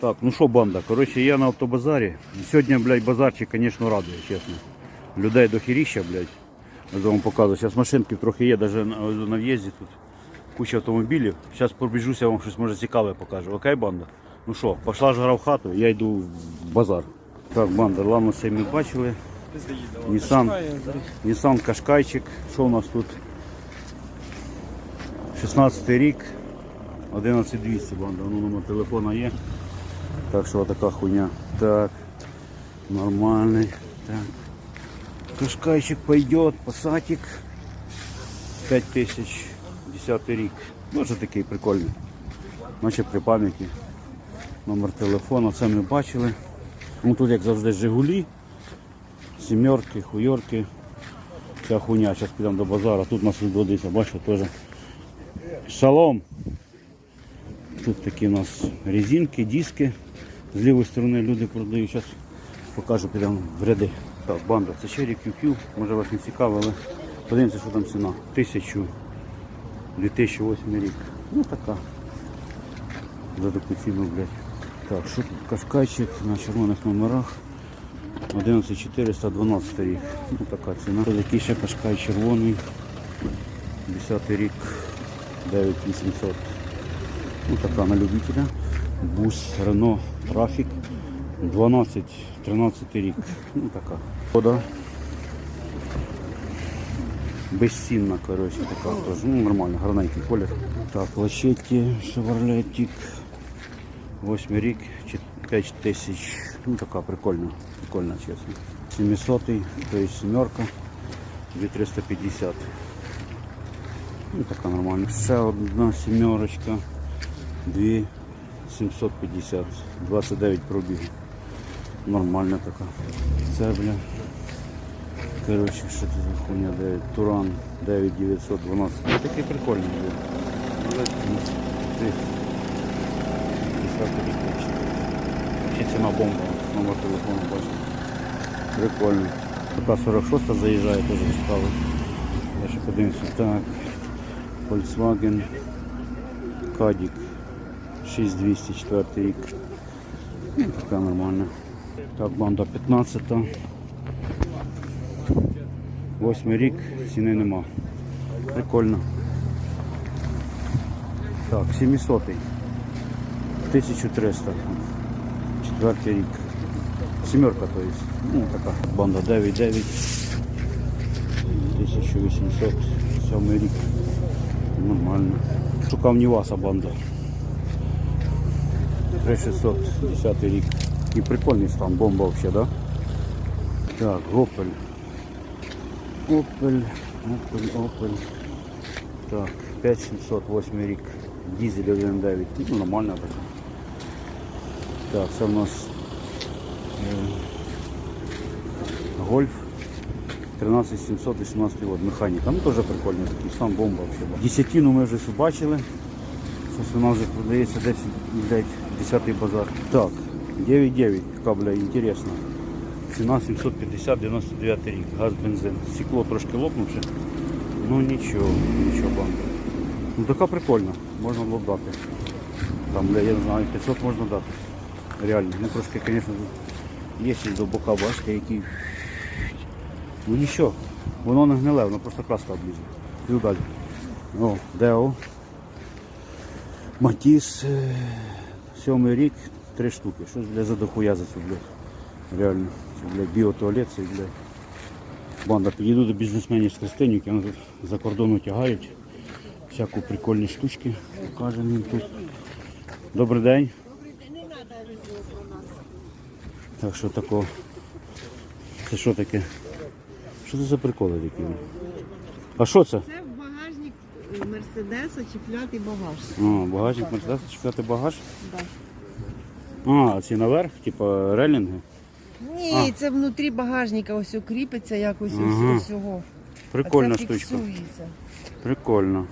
Так, ну що, банда, коротше, я на автобазарі. Сьогодні, блядь, базарчик, звісно, радує, чесно. Людей до хіріща, блядь. Я вам показую. Зараз машинки трохи є, навіть на, в'їзді тут куча автомобілів. Зараз пробіжуся, вам щось може цікаве покажу. Окей, банда? Ну що, пішла ж гра в хату, я йду в базар. Так, банда, ладно, це ми бачили. Нісан, Нісан Кашкайчик. Що у нас тут? 16 рік. 11200 банда, ну номер телефона є. Так що така хуйня. Так. Нормальний. Так. Кашкайчик пойдет, пасатик. 5000, 10 рік. Дуже такий прикольний. Наче при пам'яті. Номер телефону, це ми бачили. Ну тут як завжди Жигулі, сімерки, хуйорки. Вся хуйня, зараз підемо до базару. Тут нас відводиться, бачите, теж. Шалом! Тут такі у нас резинки, диски. З лівої сторони люди продають. Зараз покажу, підемо в ряди. Так, банда, це Cherry QQ, може вас не цікаво, але подивимося, що там ціна. 1000 2008 рік. Ну така. За таку ціну, блядь. Так, що тут кашкайчик на червоних номерах. 11412 рік. Ну така ціна. Ось Такий ще кашкай червоний. 10 рік. 9800. Ну така на любителя. Бус, Рено, трафік. 12, 13 рік. Ну така. Вода. Безцінна, коротше, така теж. Ну, нормально, гарненький колір. Так, лачеті, шевролетик. 8 рік, 5 тисяч. Ну така прикольна, прикольна, чесно. 700, то є сімерка, 2350. Ну така нормальна. Ще одна сімерочка, 2750, 29 пробігів. Нормальна така. Це, бля. Коротше, що це за хуйня 9? Туран 9912. Ну, такий прикольний. Бля. Але, ти- 10 рік вообще. Вообще ціна бомба. Номер телефону бачите. Прикольно. Така 46 заїжджає, теж цікаво. Я ще подивимося. Так. Volkswagen Кадік 6204 рік. Така нормальна. Так, банда 15. Восьмий рік, ціни нема. Прикольно. Так, 700. 1300. Четвертий рік. Сімерка, то есть. Ну, така банда 9-9. 1800. Сьомий рік. Нормально. Шукав Ніваса банда. 3600, 10 рік. І прикольний стан, бомба вообще, да? Так, Опель. Опель, Опель, Опель. Так, 5708 рік. Дизель 1.9. Ну, нормально так. Так, це в нас е, Гольф 13718 год, механіка. Ну теж прикольний такий, сам бомба взагалі. Десятину ми вже бачили. Щось вона вже продається десь, блядь, 10 базар. Так, 9.9, така, бля, інтересна. Ціна 750 99 рік, газ, бензин. Стекло трошки лопнувши. Ну нічого, нічого банда. Ну така прикольна, можна було б дати. Там, бля, я не знаю, 500 можна дати. Реально. Ну трошки, звісно, є ще до бока башки, які. Ну нічого, воно не гниле, воно просто краска облізла. Іду далі. О, Део. Матіс. Сьомий рік, три штуки. Щось, бля, за дохуя за цю, блядь. Реально. Це, блядь, біотуалет, це, блядь. Банда, підійду до бізнесменів з Христинівки, вони тут за кордону тягають. Всяку прикольні штучки. Покажемо їм тут. Добрий день. Так що тако. Це що таке? Що це за приколи такі? А що це? Це в багажник е, Мерседеса чіпляти багаж. А, багажник Мерседес, чекати багаж. Да. А, ці наверх, типу релінги. Ні, А. це внутрі багажника ось кріпиться якось Ага. ось усього. Прикольна а це штучка. фіксується. Прикольно.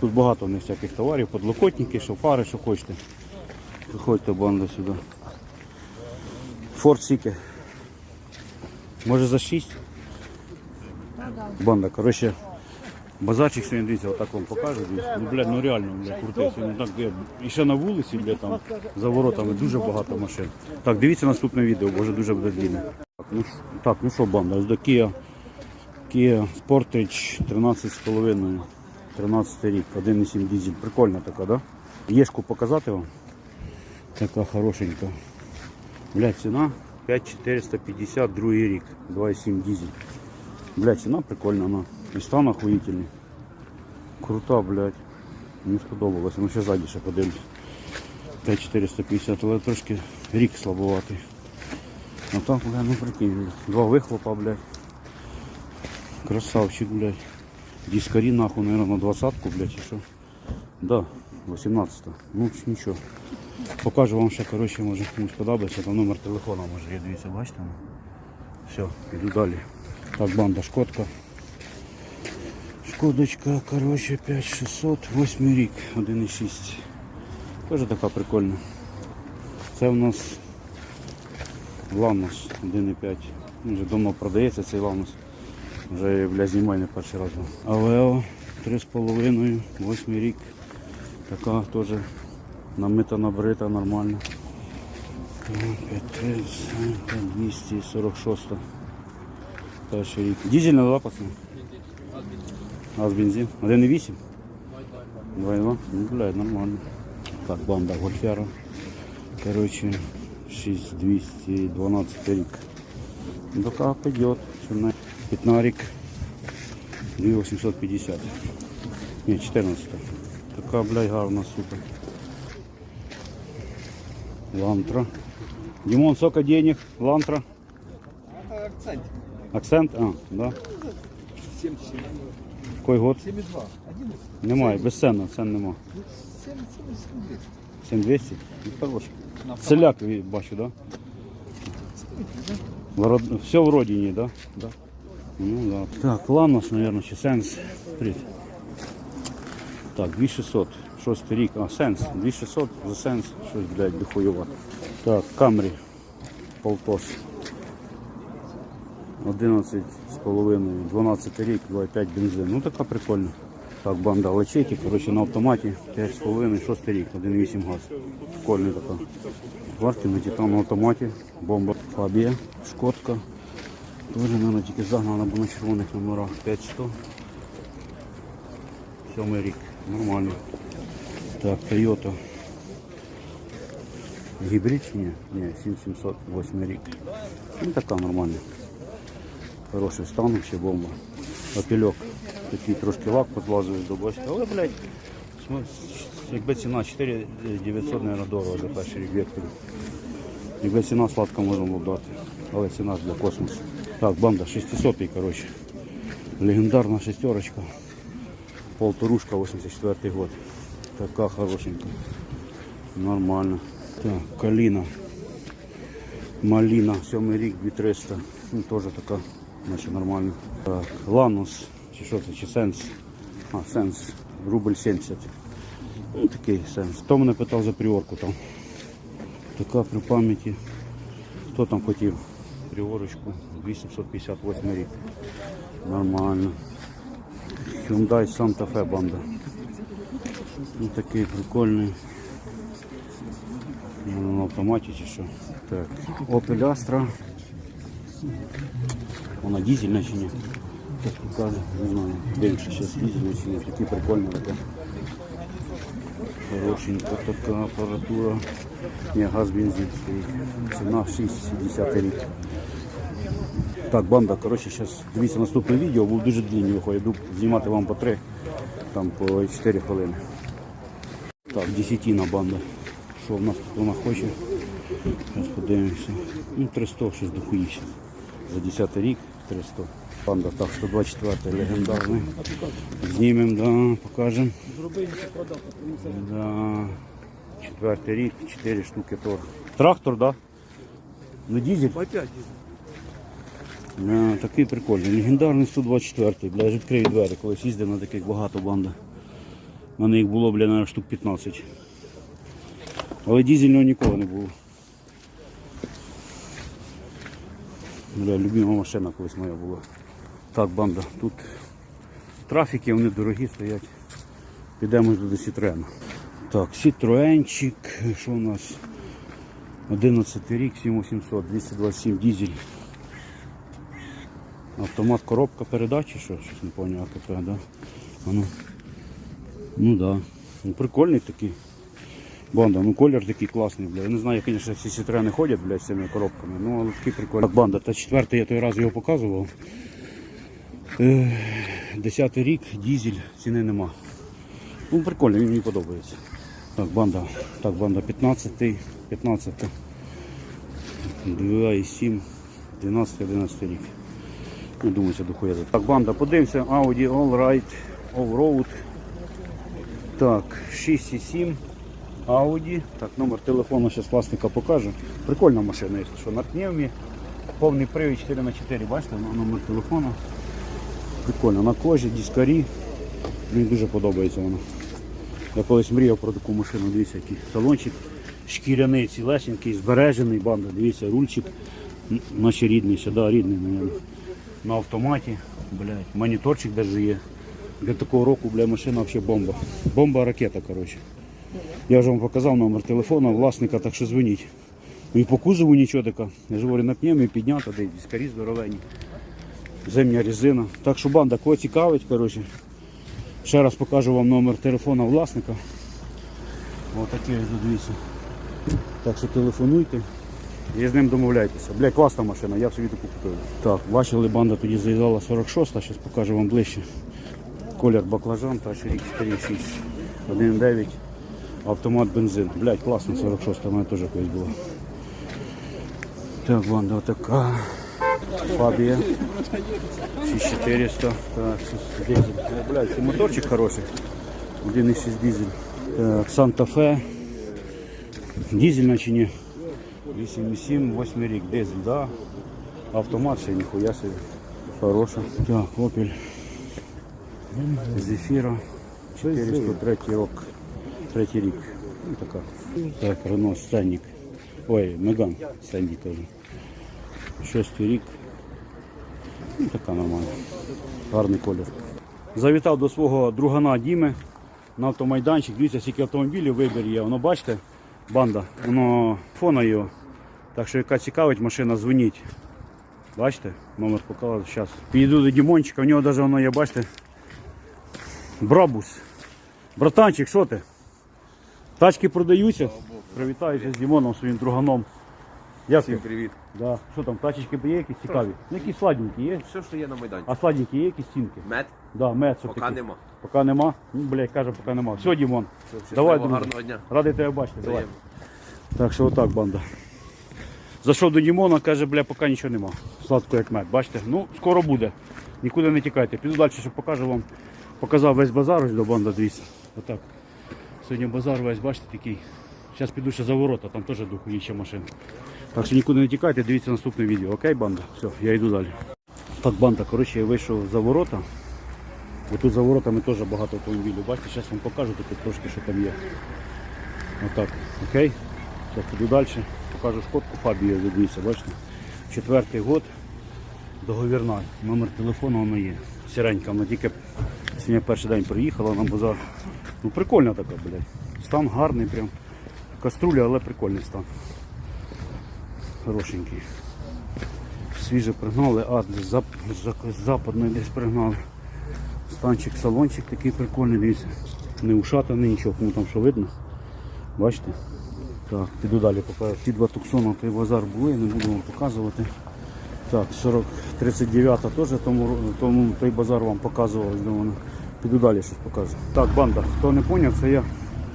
Тут багато у них всяких товарів, подлокотники, шофари, що хочете. Приходьте банда сюди. Форт Сіки. Може за 6? Банда, коротше, Базарчик сьогодні, дивіться, отак вам покажу. Ну, блядь, ну реально, блядь, крутий. Сьогодні так, я- і ще на вулиці, блядь, там, за воротами дуже багато машин. Так, дивіться наступне відео, бо вже дуже буде длинне. Так, ну, так, ну що, банда, ось до Kia, Kia Sportage 13,5, 13 рік, 1,7 дизель. Прикольна така, да? Єшку показати вам? Така хорошенька. Блядь, ціна 5450, другий рік, 2,7 дизель. Блядь, ціна прикольна, вона. І стан охуїтельний. Крута, блядь. Мені сподобалося. Ну ще ззаді ще подивлюсь. 5450, але трошки рік слабоватий. Ну так, блядь, ну прикинь. Два вихлопа, блядь. Красавчик, блядь. Дискарі нахуй, наверное, на двадцатку, блядь, що? Да, 18 Ну нічого. Покажу вам ще, коротше, може комусь подобається, там номер телефона може є, дивіться, бачите? Все, іду далі. Так, банда Шкодка. Шкодочка, коротше, 5600, 8 рік, 1,6. Теж така прикольна. Це в нас Ланос 1,5. Він вже давно продається цей Ланос. Вже бля, знімаю не перший раз. Авео 3,5, 8 рік. Така теж намита, набрита, нормально. 246. Перший рік. Дізельна, да, пацани? Газ бензин. 1,8? 2,2? Ну, блядь, нормально. Так, банда Гольфяра. Короче, 6212 рік. Ну, Така пойдет. Пятнарик. 2850. Не, 14. Така, блядь, гарна, супер. Лантра. Димон, сколько денег? Лантра. Это акцент. Акцент? А, да. 77. Какой год? 7,2. 11. Немає, безценно, цен нема. 7, 7, 7, 7200? Ну, хороший. Селяк бачу, да? Вород- Все в родині, да? Да. Ну, да. Так, Ланос, наверное, чи Сенс. Привіт. Так, 2600. Шостий рік. А, Сенс. 2600 за Сенс. Щось, блядь, дохуйово. Так, Камрі. Полтос. 11 з половиною, 12 рік, 2,5 бензин. Ну така прикольна. Так, банда лечеки, коротше, на автоматі 5,5, 6 рік, 1,8 газ. Прикольна така. Варті на титан на автоматі, бомба Фабія, Шкодка. Тоже, мабуть, тільки загнана, бо на червоних номерах 5100. Сьомий рік. Нормально. Так, Toyota. Гібрид чи ні? Ні, 7700, 8 рік. Ну така нормальна. Хороший стан, ще бомба. Опельок. Такий трошки лак позлазив до бочки. Але, блядь, якби ціна 4900, мабуть, дорого за перший рік вектор. Якби ціна сладка можна було дати. Але ціна для космосу. Так, банда 600 коротше. Легендарна шестерочка. Полторушка 84 год. Така хорошенька. Нормально. Так, каліна. Маліна, сьомий рік, 2300. Ну, теж така, наче нормально. Ланус, чи що це, чи Сенс. А, Сенс, рубль 70. Ну, такий Сенс. Хто мене питав за приорку там? Така при пам'яті. Хто там хотів? Приорочку 858 рік. Нормально. Hyundai Santa Fe банда. Ну, такий прикольний. Ну, На автоматі чи що. Так. Opel Astra. Вона дизельна чи ні? Як покаже, не знаю. Дивимося, зараз дизельна чи ні. Такі прикольні така. Хорошенька така апаратура. Ні, газ бензин стоїть. Ціна 6,70 рік. Так, банда, коротше, зараз дивіться наступне відео, був дуже длинний виходить. Я Буду знімати вам по 3, там по 4 хвилини. Так, десятина банда. Що в нас тут вона хоче? Зараз подивимося. Ну, 300 щось дохуїще. За 10 рік 300. Панда, так, 124 легендарний. Знімемо, да, покажемо. Да. Четвертий рік, 4 штуки тор. Трактор, да? Ну дизель? Опять. Да, такий прикольний. Легендарний 124-й, бля, я ж відкрию двері, колись їздив на таких багато банда. У мене їх було, бля, наверное, штук 15. Але дизельного ніколи не було. Бля, любима машина колись моя була. Так, банда, тут трафіки, вони дорогі стоять. Підемо до Citroen. Так, Citroenчик, що у нас? 11 рік, 7800, 227 дизель. Автомат, коробка передачі, що? Щось не пам'ятаю, АКП, да? А ну. Ну да. Ну, прикольний такий. Банда, ну колір такий класний, бля. Я не знаю, звісно, всі Citroen ходять, блядь, з цими коробками. Ну, але такий прикольний. Так, банда, та четвертий я той раз його показував. Е, Десятий рік, дизель, ціни нема. Ну, прикольно, він мені подобається. Так, банда, так, банда 15, 15, 2,7, 12, 11 рік. Ну, думаю, дохуя. Так, банда, подивимося, Audi Allride Allroad. Так, 6,7 Audi. Так, номер телефону зараз власника покажу. Прикольна машина, якщо що, на пневмі. Повний привід 4 на 4 бачите, номер телефону. Прикольно, на кожі, дискарі. Мені дуже подобається вона. Я колись мріяв про таку машину, дивіться, який салончик. Шкіряний, цілесенький, збережений, банда, дивіться, рульчик, рідний, ще, да, рідний, мабуть. На автоматі, блядь, моніторчик даже є. Для такого року, бля, машина взагалі бомба. Бомба ракета, коротше. Я вже вам показав номер телефону власника, так що дзвоніть. І по кузову нічого така. Я ж говорю, на пневмі піднята, де дискарі здоровенні. Зимня резина. Так що банда, кого цікавить, коротше. Ще раз покажу вам номер телефона власника. Отакий ось дивіться. Так що телефонуйте і з ним домовляйтеся. Бля, класна машина, я б собі таку купив. Так, бачили, банда тоді заїжджала 46, зараз покажу вам ближче. Колір баклажан, та ще рік 4,6, 1,9, автомат бензин. Блять, класно, 46 у мене теж колись була. Так, банда, отака. Фабія. 6400. Так, щось дизель. О, Блядь, це моторчик хороший. 1,6 дизель. Так, Санта-Фе. Дизель чи ні? 8,7, 8 рік. Дизель, да. Автомат ще ніхуя собі. Хороша. Так, Opel. Зефіра. 403 рок. Третій рік. Ну, така. Так, Рено Сценник. Ой, Меган Сценник теж. Шостий рік. Ну, така нормальна. Гарний колір. Завітав до свого другана Діми на автомайданчик. Дивіться, скільки автомобілів вибір є. Воно бачите, банда, воно фона його. Так що яка цікавить машина, дзвоніть. Бачите, номер показав зараз. Підійду до Дімончика, в нього навіть воно є, бачите. Брабус. Братанчик, що ти? Тачки продаються. Привітаюся з Дімоном, своїм друганом. Як ти? Всім привіт. Да. Що там, тачечки є якісь цікаві? Ну, якісь сладенькі є? Все, що є на Майдані. А сладенькі є якісь стінки? Мед? Да, мед, що Поки таке? нема. Поки нема? Ну, блядь, каже, поки нема. Все, Дімон. Все, Давай, друже. гарного дня. Радий тебе бачити. Давай. Взаємно. Так що отак, банда. Зайшов до Дімона, каже, бля, поки нічого нема. Сладко як мед. Бачите? Ну, скоро буде. Нікуди не тікайте. Піду далі, що покажу вам. Показав весь базар ось до банда, дивіться. Отак. Сьогодні базар весь, бачите, такий. Зараз піду ще за ворота, там теж дохуїча машин. Так що нікуди не тікайте, дивіться наступне відео. Окей, банда? Все, я йду далі. Так, банда, коротше, я вийшов за ворота. Бо тут за воротами теж багато автомобілів. Бачите, зараз вам покажу тут трошки, що там є. Отак. Окей. Зараз піду далі. Покажу шкодку Фабію, дивіться, бачите. Четвертий год. Договірна. Номер телефону воно є. Сіренька, вона тільки сьогодні перший день приїхала на базар. Ну прикольна така, блядь. Стан гарний прям. Каструля, але прикольний стан. Хорошенький. Свіже пригнали, а з зап... з- з западної десь пригнали. Станчик, салончик такий прикольний, дивіться. Не ушатаний, нічого, кому там що видно. Бачите? Так, піду далі покажу. Ті два туксона той базар були, не буду вам показувати. Так, 40, 39 теж тому, тому той базар вам показував, де воно. Піду далі щось покажу. Так, банда, хто не зрозумів, це я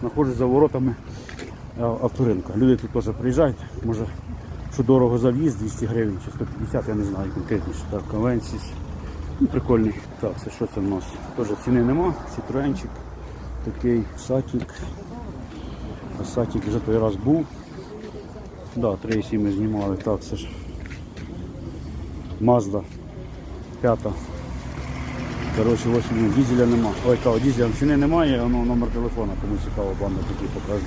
знаходжусь за воротами е, авторинка. Люди тут теж приїжджають, може, що дорого за в'їзд, 200 гривень чи 150, я не знаю конкретніше. Так, Конвенсіс. Ну, прикольний. Так, це що це в нас? Теж ціни нема. Citroenчик, такий сатік. А сатік вже той раз був. Да, трейсі ми знімали. Так, це ж Mazda п'ята. Коротше, ось дізеля нема. Ой, кого, дізеля ціни немає, воно номер телефона, кому цікаво, банда такий покажу.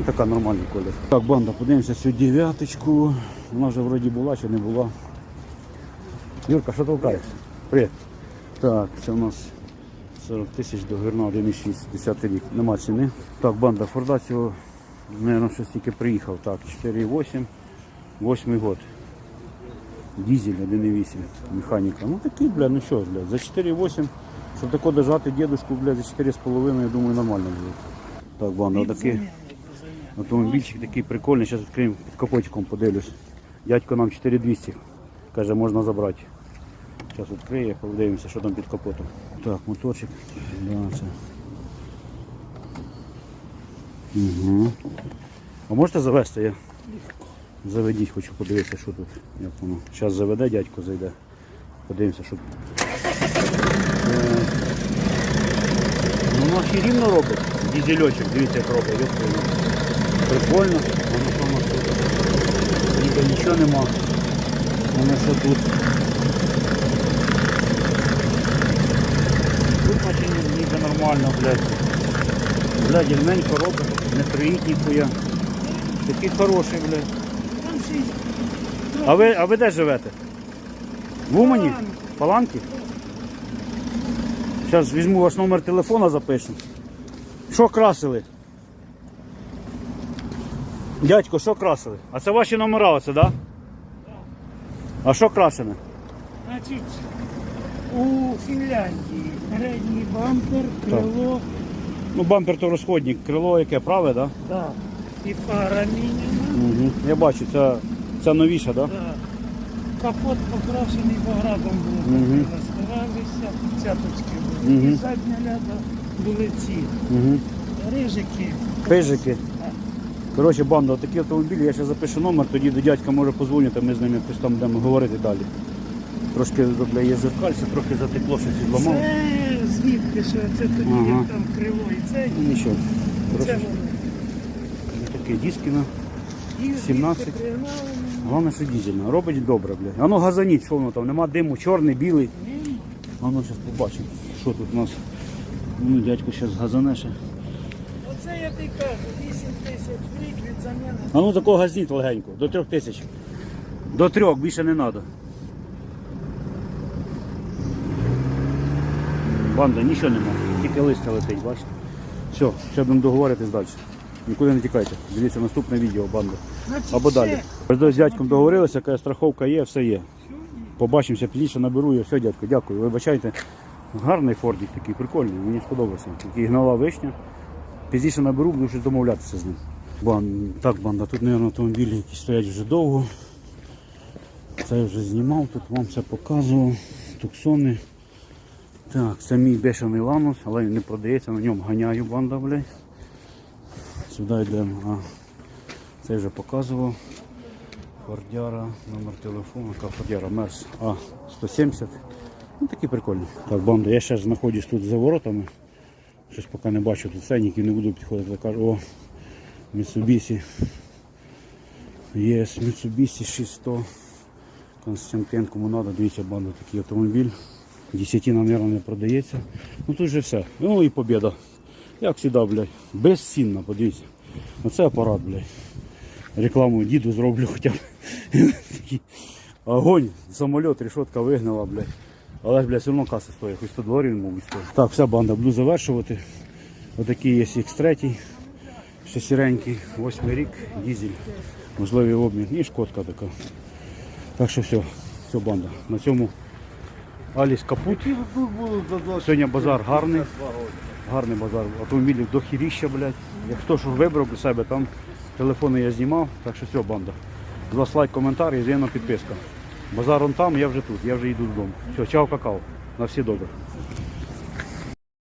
І така нормальний колір. Так, банда, подивимося цю дев'яточку. Вона вже вроді була чи не була. Юрка, що толкаєш? Привіт. Так, це у нас 40 тисяч до гирна 1,6, 10 рік. Нема ціни. Так, банда Форда цього, мабуть, щось тільки приїхав. Так, 4,8, 8 год. Дізель 1,8, механіка. Ну такий, бля, ну що, бля, за 4,8, щоб тако держати дедушку, бля, за 4,5, я думаю, нормально буде. Так, банда, отакий автомобільчик такий прикольний. Зараз відкриємо під капотиком, подивлюсь. Дядько нам 4200. Каже, можна забрати. Зараз відкриє, подивимося, що там під капотом. Так, моторчик. Да. Угу. А можете завести? Я заведіть, хочу подивитися, що тут. Як воно. Зараз заведе, дядько зайде. Подивимося, що. Е, Ну, наші рівно робить. Дізельочок, дивіться, як робить. Прикольно. Ну що нас тут? Ніде нічого нема. Воно що тут? Тут машині ніби нормально, блядь. Блядь, рівненько робить, не ніхуя. Такий хороший, блядь. А ви, а ви де живете? В Умані? Паланки? Зараз візьму ваш номер телефона, запишу. Що красили? Дядько, що красили? А це ваші номера оце, так? Да? А що крашене? Значить, у Фінляндії передній бампер, крило, Ну, бампер то розходник, крило яке праве, так? да. і фара міняна. Угу. Я бачу, це, це новіша, так? Да? Да. Капот покрашений баградом був, Мгм. старалися, цяточки були. Мгм. І задня ляда були ці Угу. рижики. Пижики. Коротше, банда, такі автомобілі, я ще запишу номер, тоді до дядька може позвонити, ми з ним якось там будемо говорити далі. Трошки бля, є зеркальце, трохи затекло, щось відламав. Це звідки що це тоді Ага. як там крило і це, Ну, Нічого. це Коротше, воно. таке дискіна. І звідти 17. Головне, що дізельна. Робить добре, блядь. Воно газаніть, що воно там, нема диму, чорний, білий. А ну зараз побачимо, що тут у нас. Ну, дядько зараз газане ще. Оце я тобі кажу, 8 тисяч в рік від заміни. А ну такого газніть легенько, до трьох тисяч. До трьох, більше не треба. Банда, нічого нема, тільки листя летить, бачите? Все, ще будемо договоритись далі. Нікуди не тікайте. Дивіться наступне відео, банда. Або далі. З дядьком договорилися, яка страховка є, все є. Побачимося пізніше, наберу я. Все, дядько, дякую. Вибачайте. Гарний фордік такий, прикольний, мені сподобався. Такий гнала вишня. Пізніше наберу, буду щось домовлятися з ним. Бан... Так, банда, тут, мабуть, автомобілі, які стоять вже довго. Це я вже знімав, тут вам все показував. Туксони. Так, це мій бешений ланус, але він не продається, на ньому ганяю банда, блядь. Сюди йдемо. Це вже показував. Фордяра, номер телефону, яка Фордяра Мерс А170. Ну такі прикольні. Так, банда, я ще знаходжусь тут за воротами. Щось поки не бачу тут ценників, не буду підходити. Кажу, о, Mitsubishi. Є Mitsubishi 600. Константин, кому треба, дивіться, банда, такий автомобіль. Десятина, мабуть, не продається. Ну тут же все. Ну і побіда. Як завжди, блядь. Безцінна, подивіться. Оце апарат, блядь. Рекламу діду зроблю хоча б. Огонь, самоліт, решетка вигнала, блядь. Але ж, блядь, все одно каса стоїть, хоч 100 доларів, мабуть, стоїть. Так, вся банда, буду завершувати. Отакий є X3, ще сіренький, восьмий рік, дізель, можливий обмін і шкодка така. Так що все, все банда. На цьому Аліс Капут. Сьогодні базар гарний. Гарний базар. Автомобілів до хіріща, блядь. Як хто що вибрав для себе, там телефони я знімав. Так що все, банда. З вас коментар і взаємна підписка. Базар он там, я вже тут, я вже йду додому. Все, чао, какао. На всі добре.